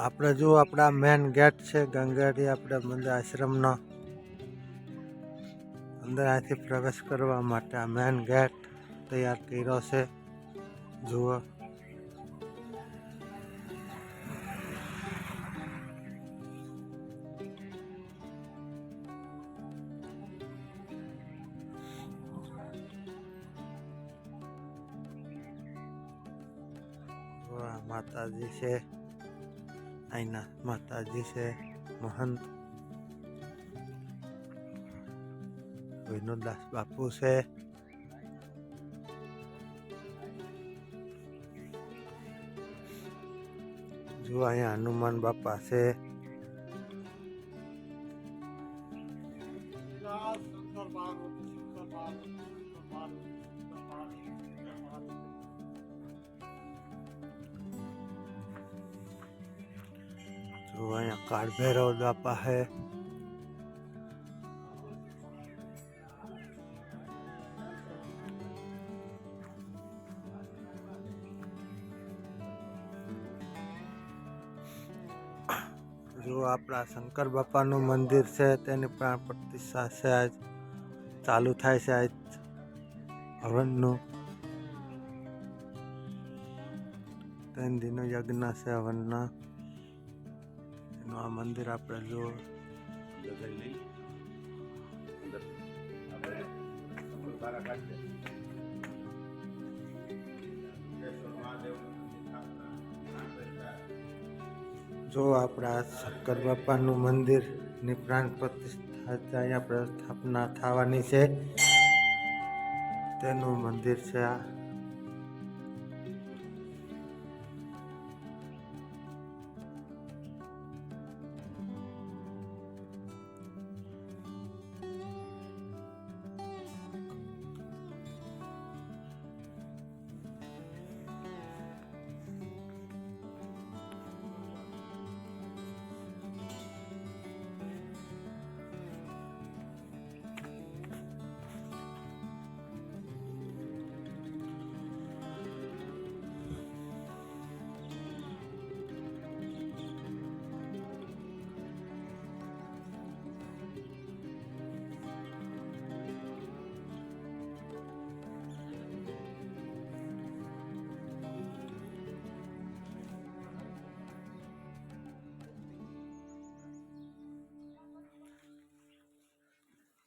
આપણે જો આપણા મેન ગેટ છે ગંગાડી આપણે મંદિર આશ્રમનો. અંદર અહીંથી પ્રવેશ કરવા માટે આ મેન ગેટ તૈયાર કર્યો છે. જુઓ, માતાજી છે. અહીંના માતાજી છે મહંત. વિનોદાસ બાપુ છે. જો અહીંયા હનુમાન બાપા છે. કાળભૈરવ બાપા છે જો આપણા શંકર બાપાનું મંદિર છે તેની પ્રાણ પ્રતિષ્ઠા છે આજ ચાલુ થાય છે આજ હવનનું ત્રણ દિનો યજ્ઞ છે હવનના આ મંદિર આપણે જો જો આપણા શંકર બાપાનું મંદિરની પ્રાણ પ્રતિષ્ઠા અહીંયા પ્રસ્થાપના થવાની છે, તેનું મંદિર છે આ.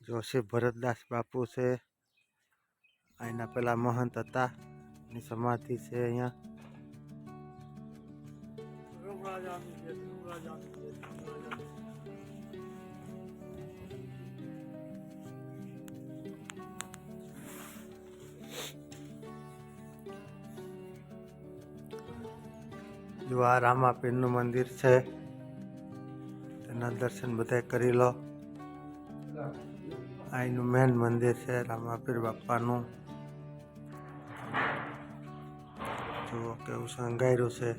જોશી ભરતદાસ બાપુ છે. અહીંના પેલા મહંત હતા. એની સમાધિ છે અહીંયા. જો આ રામાપીરનું મંદિર છે, તેના દર્શન બધા કરી લો. અહીંનું મેન મંદિર છે રામાપીર બાપાનું જુઓ કેવું શણગાર્યું છે.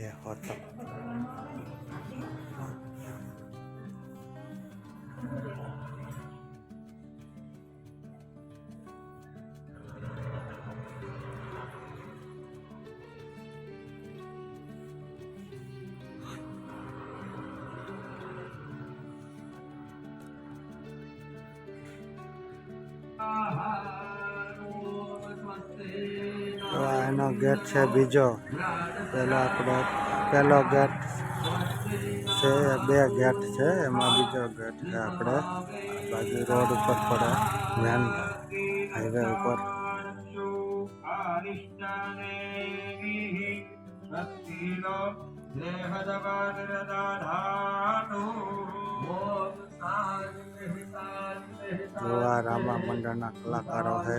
તમે બે હોતો તો એનો ગેટ છે બીજો. પહેલો આપણો, પહેલો ગેટ છે, બે ગેટ છે, એમાં બીજો ગેટ છે આપણે. બાજુ રોડ ઉપર પડે, મેન હાઈવે ઉપર. રામા મંડળના કલાકારો છે.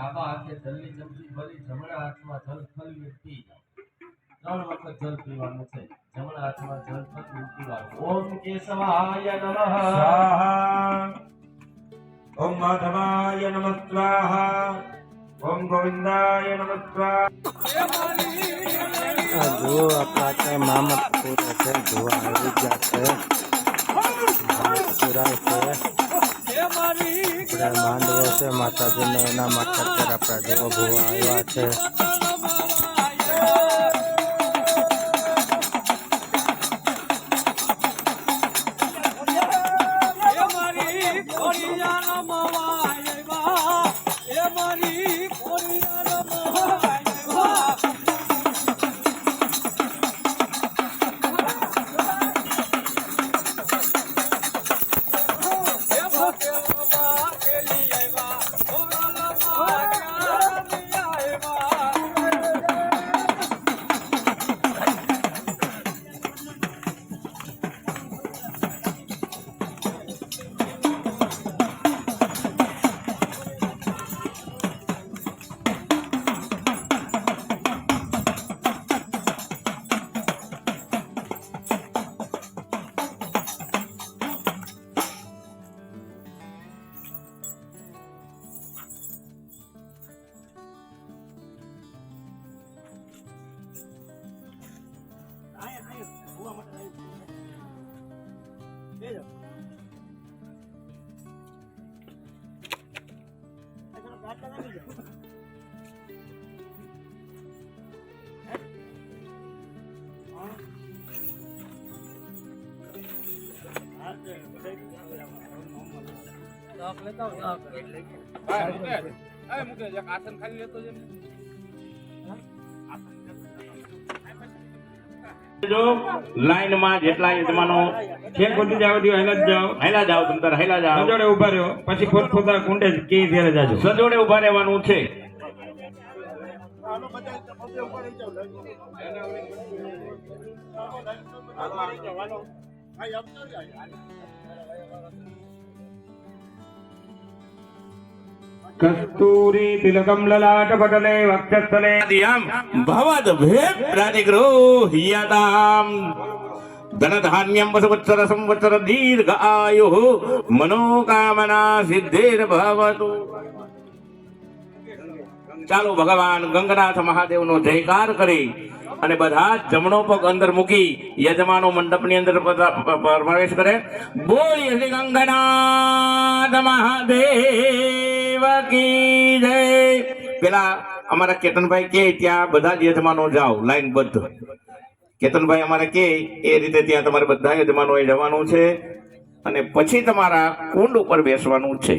ડાબા હાથે જલની ચમચી ભરી જમણા હાથમાં જલ ફરી પી ત્રણ વખત જલ પીવાનું છે જમણા હાથમાં જલ ફરી પીવાનું ઓમ કેશવાય નમઃ સ્વાહા ઓમ માધવાય નમઃ સ્વાહા ઓમ ગોવિંદાય નમઃ સ્વાહા આ જુઓ આપણા ત્યાં મામત પૂરે છે જોવા આવી ગયા છે મામત પૂરાય છે આપણે માંડવો છે માતાજીનો એના માટે અત્યારે આપણા ભૂવા આવ્યા છે. જો લાઈનમાં જેટલા યજમાનો છે ખોટી જાવ દો હેલા જ જાઓ. હેલા જાઓ તમ તાર હેલા જાઓ. સજોડે ઊભા રહ્યો પછી ખોટ ખોટા કુંડે કે જાજો. સજોડે ઊભા રહેવાનું છે. કસ્તુરી તિલકમ લલાટ પટલે વક્ષસ્થલે ધિયામ ભવદ ભેપ રાધિગ્રો હિયાતામ ધનધાન્યમ વસવત્સર સંવત્સર દીર્ઘ આયુ મનોકામના સિદ્ધિર ભવતુ ચાલો ભગવાન ગંગનાથ મહાદેવનો જયકાર કરી અને બધા જમણો પગ અંદર મૂકી યજમાનો મંડપની અંદર પ્રવેશ કરે. બોલી શ્રી ગંગનાથ મહાદેવ કી જય. પેલા અમારા કેતનભાઈ કે ત્યાં બધા જ યજમાનો જાઓ લાઈનબદ્ધ કેતનભાઈ અમારે કે એ રીતે ત્યાં તમારે બધા યજમાનોએ જવાનું છે અને પછી તમારા કુંડ ઉપર બેસવાનું છે.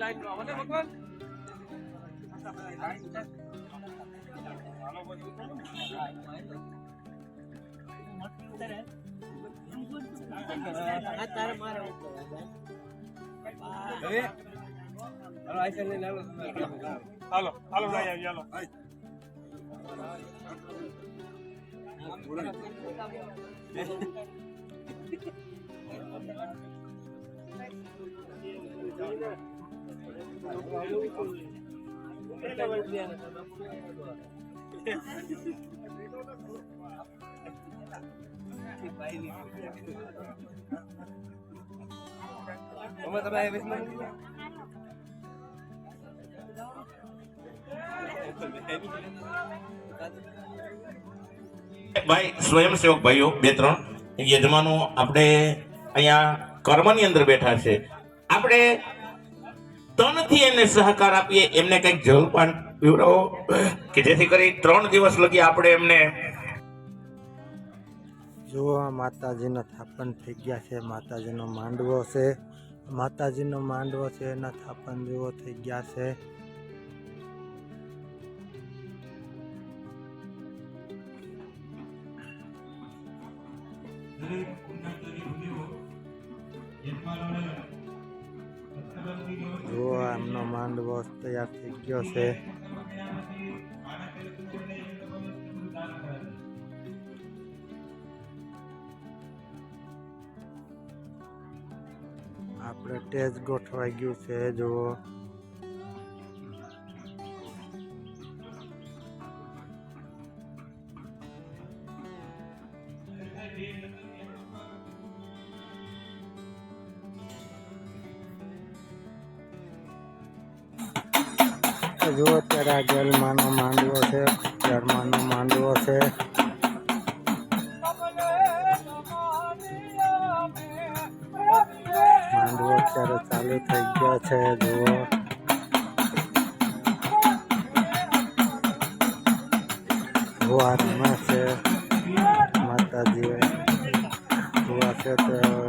লাইন আমাদের ভগবান তার মারা hello hello hello Mama tambah habis mandi. Thank. ભાઈ સ્વયંસેવક ભાઈઓ બે ત્રણ. યજમાનો આપણે અહીંયા કર્મની અંદર બેઠા છે. આપણે તનથી એને સહકાર આપીએ એમને કંઈક જલપાન પીવડાવો કે જેથી કરી ત્રણ દિવસ લગી આપણે એમને જુઓ માતાજીના માતાજીનો થાપન થઈ ગયા છે માતાજીનો માંડવો છે. માતાજીનો માંડવો છે એના થાપન જેવો થઈ ગયા છે. જુઓ એમનો માંડવો તૈયાર થઈ ગયો છે. આપણે ટેજ ગોઠવાઈ ગયું છે જુઓ. આ માંડવો છે જળમાનો માંડવો છે. માંડવો અત્યારે ચાલુ થઈ ગયો છે, જુઓ. ભુવા રમે છે. માતાજી ભુવા છે તે